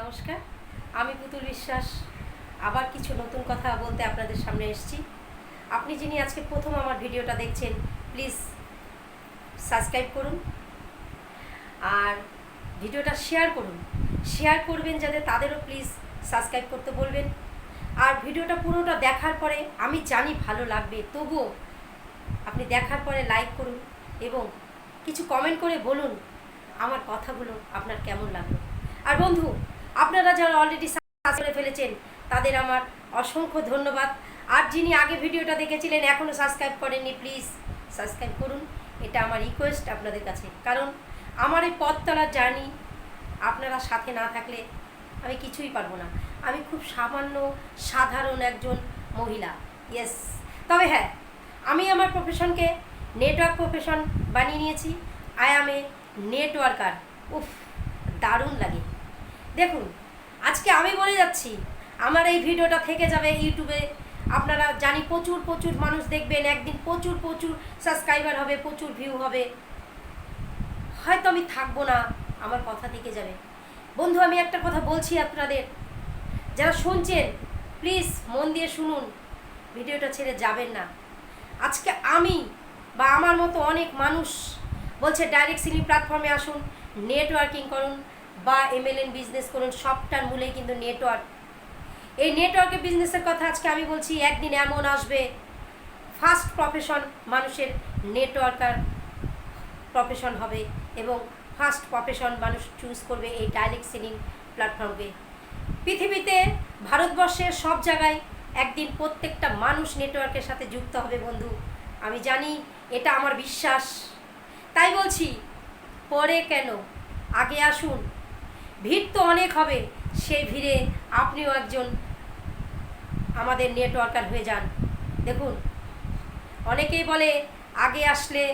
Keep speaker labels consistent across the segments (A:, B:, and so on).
A: নমস্কার। আমি পুতুল বিশ্বাস। আবার কিছু নতুন কথা বলতে আপনাদের সামনে এসেছি। আপনি যিনি আজকে প্রথম আমার ভিডিওটা দেখছেন প্লিজ সাবস্ক্রাইব করুন। আর ভিডিওটা শেয়ার করুন। শেয়ার করবেন যাতে তাদেরও প্লিজ সাবস্ক্রাইব করতে বলবেন। আর ভিডিওটা পুরোটা দেখার পরে আমি জানি ভালো লাগবে, তবুও আপনি দেখার পরে লাইক করুন এবং কিছু কমেন্ট করে বলুন আমার কথাগুলো আপনার কেমন লাগল। আর বন্ধু আপনারা যারা অলরেডি করে ফেলেছেন, তাদের আমার অসংখ্য ধন্যবাদ। আর যিনি আগে ভিডিওটা দেখেছিলেন এখনও সাবস্ক্রাইব করেননি প্লিজ সাবস্ক্রাইব করুন। এটা আমার রিকোয়েস্ট আপনাদের কাছে। কারণ আমার এই পথতলার জার্নি আপনারা সাথে না থাকলে আমি কিছুই পারব না। আমি খুব সামান্য, সাধারণ একজন মহিলা। ইয়েস তবে হ্যাঁ আমি আমার প্রফেশনকে নেটওয়ার্ক প্রফেশন বানিয়ে নিয়েছি। আই এম এ নেটওয়ার্কার উফ, দারুণ লাগে। দেখুন, আজকে আমি বলে যাচ্ছি, আমার এই ভিডিওটা থেকে যাবে ইউটিউবে। আপনারা জানি প্রচুর প্রচুর মানুষ দেখবেন, একদিন প্রচুর প্রচুর সাবস্ক্রাইবার হবে, প্রচুর ভিউ হবে। হয়তো আমি থাকব না, আমার কথা থেকে যাবে। বন্ধু, আমি একটা কথা বলছি আপনাদের। যারা শুনছেন প্লিজ মন দিয়ে শুনুন, ভিডিওটা ছেড়ে যাবেন না। আজকে আমি বা আমার মতো অনেক মানুষ বলছে ডাইরেক্ট সিলি প্ল্যাটফর্মে আসুন নেটওয়ার্কিং করুন। বা এমএলএন বিজনেস করুন, সবটার মূলেই কিন্তু নেটওয়ার্ক এই নেটওয়ার্কের বিজনেসের কথা আজকে আমি বলছি, একদিন এমন আসবে ফার্স্ট প্রফেশন মানুষের নেটওয়ার্কার প্রফেশন হবে এবং ফার্স্ট প্রফেশন মানুষ চুজ করবে এই ডাইরেক্ট সেলিং প্ল্যাটফর্মকে পৃথিবীতে, ভারতবর্ষের সব জায়গায় একদিন প্রত্যেকটা মানুষ নেটওয়ার্কের সাথে যুক্ত হবে বন্ধু। আমি জানি এটা আমার বিশ্বাস। তাই বলছি, পরে কেন? আগে আসুন ভিড় তো অনেক হবে। সেই ভিড়ে আপনিও একজন আমাদের নেটওয়ার্কার হয়ে যান। দেখুন, অনেকেই বলে, আগে আসলে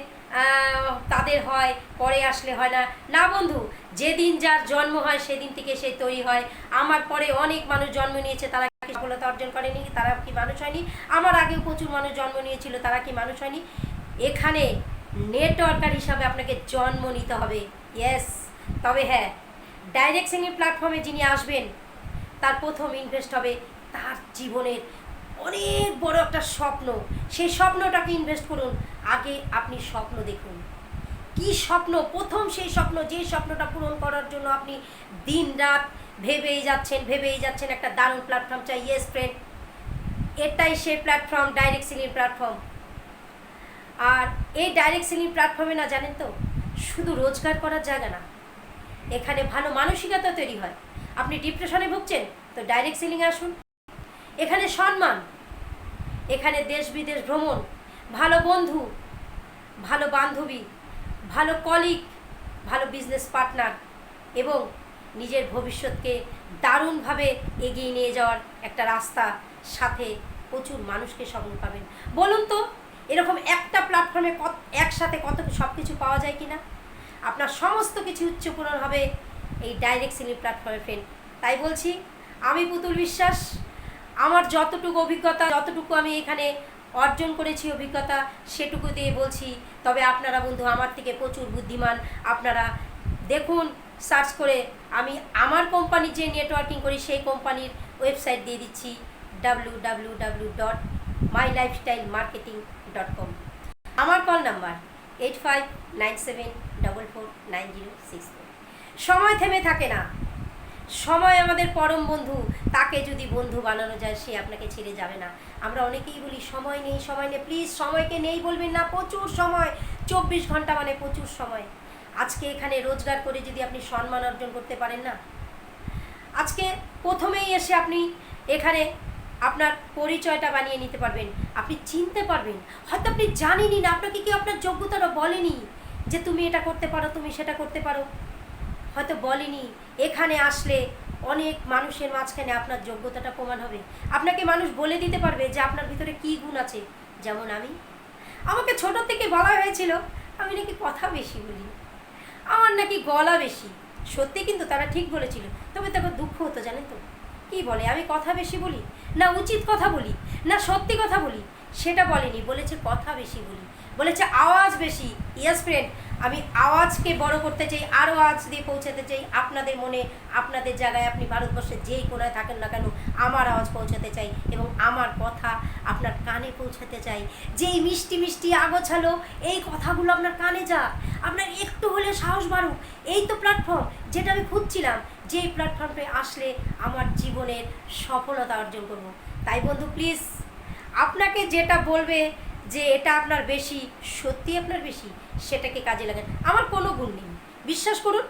A: তাদের হয়, পরে আসলে হয় না। না বন্ধু, যেদিন যার জন্ম হয়, সেদিন থেকে সে তৈরি হয়। আমার পরে অনেক মানুষ জন্ম নিয়েছে, তারা কি সফলতা অর্জন করেনি? তারা কি মানুষ হয়নি? আমার আগেও প্রচুর মানুষ জন্ম নিয়েছিল, তারা কি মানুষ হয়নি? এখানে নেটওয়ার্কার হিসাবে আপনাকে জন্ম নিতে হবে। ইয়েস তবে হ্যাঁ ডাইরেক্ট সিঙ্গিং প্ল্যাটফর্মে যিনি আসবেন, তার প্রথম ইনভেস্ট হবে তার জীবনের অনেক বড় একটা স্বপ্ন। সেই স্বপ্নটাকে ইনভেস্ট করুন। আগে আপনি স্বপ্ন দেখুন। কি স্বপ্ন? প্রথম সেই স্বপ্ন, যে স্বপ্নটা পূরণ করার জন্য আপনি দিন রাত ভেবেই যাচ্ছেন ভেবেই যাচ্ছেন একটা দারুণ প্ল্যাটফর্ম চাই। ইয়েস ফ্রেন্ড এটাই সেই প্ল্যাটফর্ম, ডাইরেক্ট সিলিং প্ল্যাটফর্ম। আর এই ডাইরেক্ট সিলিং প্ল্যাটফর্মে না, জানেন তো, শুধু রোজগার করার জায়গা না এখানে ভালো মানসিকতা তৈরি হয়। আপনি ডিপ্রেশনে ভুগছেন, তো ডাইরেক্ট সিলিংয়ে আসুন। এখানে সম্মান, এখানে দেশ বিদেশ ভ্রমণ, ভালো বন্ধু, ভালো বান্ধবী, ভালো কলিগ ভালো বিজনেস পার্টনার এবং নিজের ভবিষ্যৎকে দারুণভাবে এগিয়ে নিয়ে যাওয়ার একটা রাস্তা, সাথে প্রচুর মানুষকে সঙ্গে পাবেন। বলুন তো, এরকম একটা প্ল্যাটফর্মে কত, একসাথে কত সব কিছু পাওয়া যায় কি না আপনার সমস্ত কিছু উচ্চ পূরণ হবে এই ডাইরেক্ট সিলিং প্ল্যাটফর্মে ফ্রেন্ড তাই বলছি, আমি পুতুল বিশ্বাস, আমার যতটুকু অভিজ্ঞতা, যতটুকু আমি এখানে অর্জন করেছি অভিজ্ঞতা, সেটুকু দিয়ে বলছি। তবে আপনারা বন্ধু, আমার থেকে প্রচুর বুদ্ধিমান। আপনারা দেখুন সার্চ করে আমি আমার কোম্পানি যে নেটওয়ার্কিং করি, সেই কোম্পানির ওয়েবসাইট দিয়ে দিচ্ছি W W W dot my lifestyle marketing dot com আমার call number eight five nine seven double four nine zero six four. সময় থেমে থাকে না। সময় আমাদের পরম বন্ধু। তাকে যদি বন্ধু বানানো যায়, সে আপনাকে ছেড়ে যাবে না। আমরা অনেকেই বলি, সময় নেই সময় নেই। প্লিজ, সময়কে নেই বলবেন না, প্রচুর সময়। চব্বিশ ঘণ্টা মানে প্রচুর সময়। আজকে এখানে রোজগার করে যদি আপনি সম্মান অর্জন করতে পারেন না। আজকে প্রথমেই এসে আপনি এখানে আপনার পরিচয়টা বানিয়ে নিতে পারবেন। আপনি চিনতে পারবেন। হয়তো আপনি জানেনই না, আপনাকে কি আপনার যোগ্যতাটা বলেনি। যে তুমি এটা করতে পারো, তুমি সেটা করতে পারো। হয়তো বলেনি, এখানে আসলে অনেক মানুষের মাঝখানে আপনার যোগ্যতাটা প্রমাণ হবে। আপনাকে মানুষ বলে দিতে পারবে যে আপনার ভিতরে কী গুণ আছে। যেমন আমি। আমাকে ছোট থেকে বলা হয়েছিল, আমি নাকি কথা বেশি বলি। আমার নাকি গলা বেশি। সত্যি কিন্তু তারা ঠিক বলেছিল। তবে তাকে দুঃখ হতো, জানেন তো। কি বলে, আমি কথা বেশি বলি? না উচিত কথা বলি? না সত্যি কথা বলি? সেটা বলেনি, বলেছে কথা বেশি বলি, বলেছে আওয়াজ বেশি। ইয়েস ফ্রেন্ড আমি আওয়াজকে বড় করতে চাই আরও আওয়াজ দিয়ে পৌঁছাতে চাই, আপনাদের মনে, আপনাদের জায়গায় আপনি ভারতবর্ষের যেই কোনায় থাকেন না কেন, আমার আওয়াজ পৌঁছাতে চাই এবং আমার কথা আপনার কানে পৌঁছাতে চাই। যেই মিষ্টি মিষ্টি আগোছালো, এই কথাগুলো আপনার কানে যাক। আপনার একটু হলে সাহস বাড়ুক। এই তো প্ল্যাটফর্ম যেটা আমি খুঁজছিলাম, যেই প্ল্যাটফর্মে আসলে আমার জীবনের সফলতা অর্জন করব। তাই বন্ধু প্লিজ আপনাকে যেটা বলবে যে এটা আপনার বেশি সত্যি আপনার বেশি, সেটাকে কাজে লাগান। আমার কোনো গুণ নেই। বিশ্বাস করুন,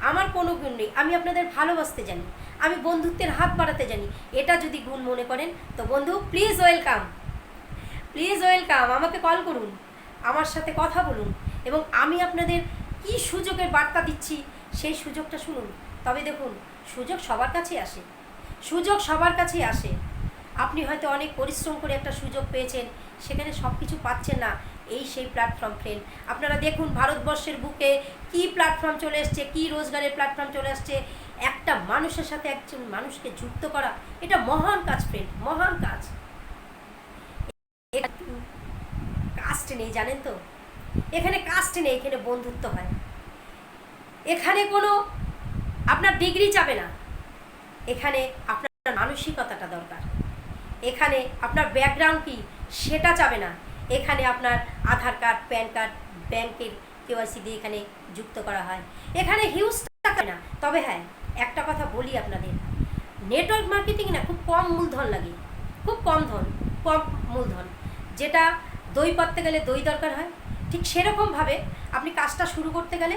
A: আমার কোনো গুণ নেই। আমি আপনাদের ভালোবাসতে জানি। আমি বন্ধুত্বের হাত বাড়াতে জানি। এটা যদি গুণ মনে করেন, তো বন্ধু প্লিজ ওয়েলকাম প্লিজ ওয়েলকাম আমাকে কল করুন। আমার সাথে কথা বলুন। এবং আমি আপনাদের কি সুযোগের বার্তা দিচ্ছি, সেই সুযোগটা শুনুন। তবে দেখুন, সুযোগ সবার কাছেই আসে। সুযোগ সবার কাছেই আসে। আপনি হয়তো অনেক পরিশ্রম করে একটা সুযোগ পেয়েছেন, সেখানে সব কিছু পাচ্ছেন না, এই সেই প্ল্যাটফর্ম ফ্রেন্ড আপনারা দেখুন ভারতবর্ষের বুকে কি প্ল্যাটফর্ম চলে এসছে, কি রোজগারের প্ল্যাটফর্ম চলে আসছে। একটা মানুষের সাথে একজন মানুষকে যুক্ত করা, এটা মহান কাজ ফ্রেন্ড মহান কাজ। কাস্ট নেই, জানেন তো? এখানে কাস্ট নেই, এখানে বন্ধুত্ব হয়। এখানে কোনো আপনার ডিগ্রি যাবে না। এখানে আপনার মানসিকতাটা দরকার। এখানে আপনার ব্যাকগ্রাউন্ড কি? সেটা চাবে না। এখানে আপনার আধার কার্ড, প্যান কার্ড, ব্যাংকের কেওয়াইসি দিয়ে এখানে যুক্ত করা হয়। এখানে হিউজ টাকা না। তবে হ্যাঁ একটা কথা বলি আপনাদের। নেটওয়ার্ক মার্কেটিং না খুব কম মূলধন লাগে। খুব কম ধন, কম মূলধন। যেটা দই পাততে গেলে দই দরকার হয়। ঠিক সেরকমভাবে আপনি কাজটা শুরু করতে গেলে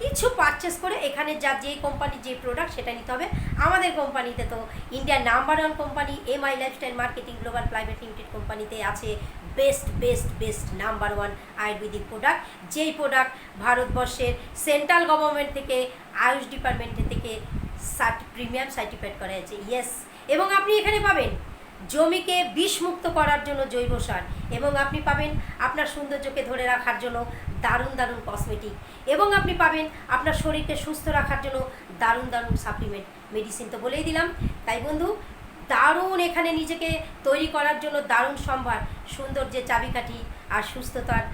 A: কিছু পারচেস করে এখানে যা যে কোম্পানির যে প্রোডাক্ট সেটা নিতে হবে। আমাদের কোম্পানিতে তো ইন্ডিয়ার number one company M I lifestyle marketing global private limited কোম্পানিতে আছে best best best number one ayurvedic product যেই প্রোডাক্ট ভারতবর্ষের সেন্ট্রাল গভর্নমেন্ট থেকে, আয়ুষ ডিপার্টমেন্টের থেকে সার্টি প্রিমিয়াম সার্টিফাইড করা হয়েছে। ইয়েস এবং আপনি এখানে পাবেন জমিকে বিষমুক্ত করার জন্য জৈব সার। এবং আপনি পাবেন আপনার সৌন্দর্যকে ধরে রাখার জন্য দারুণ দারুণ কসমেটিক এবং আপনি পাবেন আপনার শরীরকে সুস্থ রাখার জন্য দারুণ দারুণ সাপ্লিমেন্ট মেডিসিন তো বলেই দিলাম। তাই বন্ধু, দারুণ এখানে নিজেকে তৈরি করার জন্য দারুণ সম্ভার, সুন্দর যে চাবিকাঠি আর সুস্থতার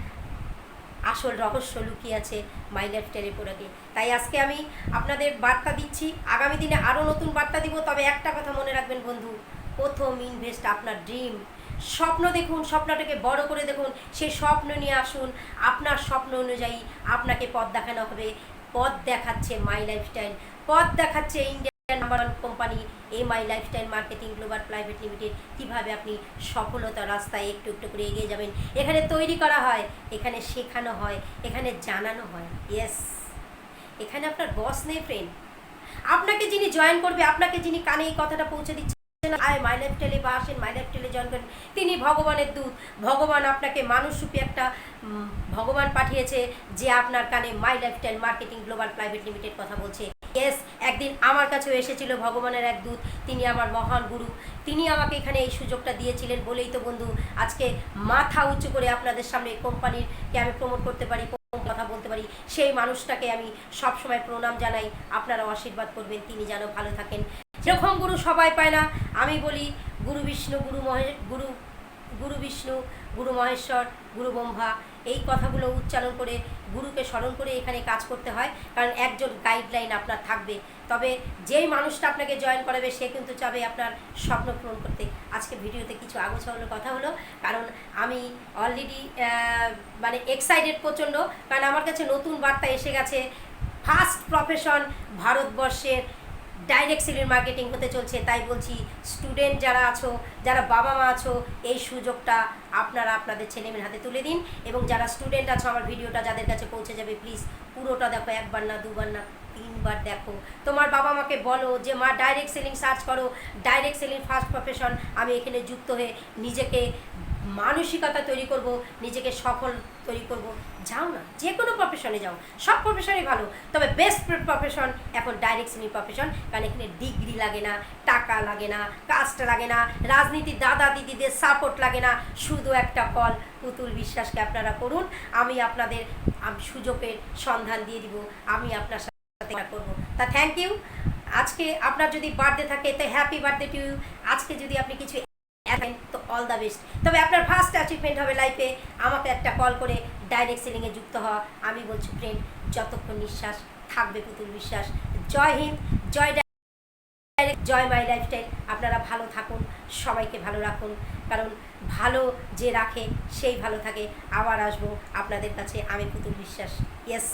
A: আসল রহস্য লুকিয়ে আছে মাই লাইফ টেলিপোরাকে তাই আজকে আমি আপনাদের বার্তা দিচ্ছি, আগামী দিনে আরও নতুন বার্তা দিব, তবে একটা কথা মনে রাখবেন বন্ধু, প্রথম ইনভেস্ট আপনার ড্রিম স্বপ্ন দেখুন, স্বপ্নটাকে বড় করে দেখুন সেই স্বপ্ন নিয়ে আসুন। আপনার স্বপ্ন অনুযায়ী আপনাকে পথ দেখানো হবে। পথ দেখাচ্ছে মাই লাইফস্টাইল পথ দেখাচ্ছে Indian number one company M I lifestyle marketing global private limited কীভাবে আপনি সফলতার রাস্তায় একটু একটু করে এগিয়ে যাবেন। এখানে তৈরি করা হয়, এখানে শেখানো হয়, এখানে জানানো হয়। ইয়েস এখানে আপনার বস নেই ফ্রেন্ড আপনাকে যিনি জয়েন করবে, আপনাকে যিনি কানে এই কথাটা পৌঁছে দিচ্ছে আয়, মাই টেলে বা আসেন, মাই টেলে তিনি ভগবানের দূত। ভগবান আপনাকে মানুষরূপী একটা ভগবান পাঠিয়েছে যে আপনার কানে my life style marketing global private limited কথা বলছে। ইয়েস, একদিন আমার কাছেও এসেছিল ভগবানের এক দূত। তিনি আমার মহান গুরু। তিনি আমাকে এখানে এই সুযোগটা দিয়েছিলেন বলেই তো বন্ধু, আজকে মাথা উঁচু করে আপনাদের সামনে কোম্পানিরকে আমি প্রমোট করতে পারি কথা বলতে পারি, সেই মানুষটাকে আমি সবসময় প্রণাম জানাই। আপনারা আশীর্বাদ করবেন, তিনি যেন ভালো থাকেন। যেরকম গুরু সবাই পায় না। আমি বলি, গুরু বিষ্ণু, গুরু মহে, গুরু গুরু বিষ্ণু, গুরু মহেশ্বর, গুরু ব্রহ্মা, এই কথাগুলো উচ্চারণ করে গুরুকে স্মরণ করে এখানে কাজ করতে হয়, কারণ একজন গাইডলাইন আপনার থাকবে। তবে যেই মানুষটা আপনাকে জয়েন করাবে, সে কিন্তু চাবে আপনার স্বপ্ন পূরণ করতে। আজকে ভিডিওতে কিছু আগোছালো কথা হলো, কারণ আমি অলরেডি মানে এক্সাইটেড প্রচণ্ড, কারণ আমার কাছে নতুন বার্তা এসে গেছে। ফার্স্ট প্রফেশন ভারতবর্ষের ডাইরেক্ট সেলিং মার্কেটিং হতে চলছে, তাই বলছি স্টুডেন্ট যারা আছো, যারা বাবা মা আছো, এই সুযোগটা আপনারা আপনাদের ছেলেমেয়ের হাতে তুলে দিন এবং যারা স্টুডেন্ট আছো, আমার ভিডিওটা যাদের কাছে পৌঁছে যাবে প্লিজ পুরোটা দেখো, একবার না, দুবার না, তিনবার দেখো। তোমার বাবা মাকে বলো যে, মা ডাইরেক্ট সেলিং সার্চ করো ডাইরেক্ট সেলিং ফার্স্ট প্রফেশন আমি এখানে যুক্ত হয়ে নিজেকে মানসিকতা তৈরি করব, নিজেকে সফল তৈরি করব। যাও না যে কোনো প্রফেশনে যাও, সব প্রফেশনই ভালো, তবে বেস্ট প্রফেশন এখন ডাইরেক্ট শ্রেণির প্রফেশন কারণ এখানে ডিগ্রি লাগে না, টাকা লাগে না কাস্ট লাগে না রাজনীতির দাদা দিদিদের সাপোর্ট লাগে না, শুধু একটা কল পুতুল বিশ্বাসকে আপনারা করুন, আমি আপনাদের সুযোগের সন্ধান দিয়ে দিব, আমি আপনার সাথে করব। তা থ্যাংক ইউ আজকে আপনার যদি বার্থডে থাকে, তো হ্যাপি বার্থডে টু ইউ আজকে যদি আপনি কিছু অল দ্য বেস্ট তবে আপনার ফার্স্ট অ্যাচিভমেন্ট হবে লাইফে আমাকে একটা কল করে ডাইরেক্ট সেলিংয়ে যুক্ত হওয়া আমি বলছি ফ্রেন্ড যতক্ষণ নিঃশ্বাস থাকবে পুতুল বিশ্বাস, জয় হিন্দ, জয় জয় মাই লাইফস্টাইল আপনারা ভালো থাকুন, সবাইকে ভালো রাখুন। কারণ ভালো যে রাখে, সেই ভালো থাকে। আবার আসব আপনাদের কাছে, আমি পুতুল বিশ্বাস। ইয়েস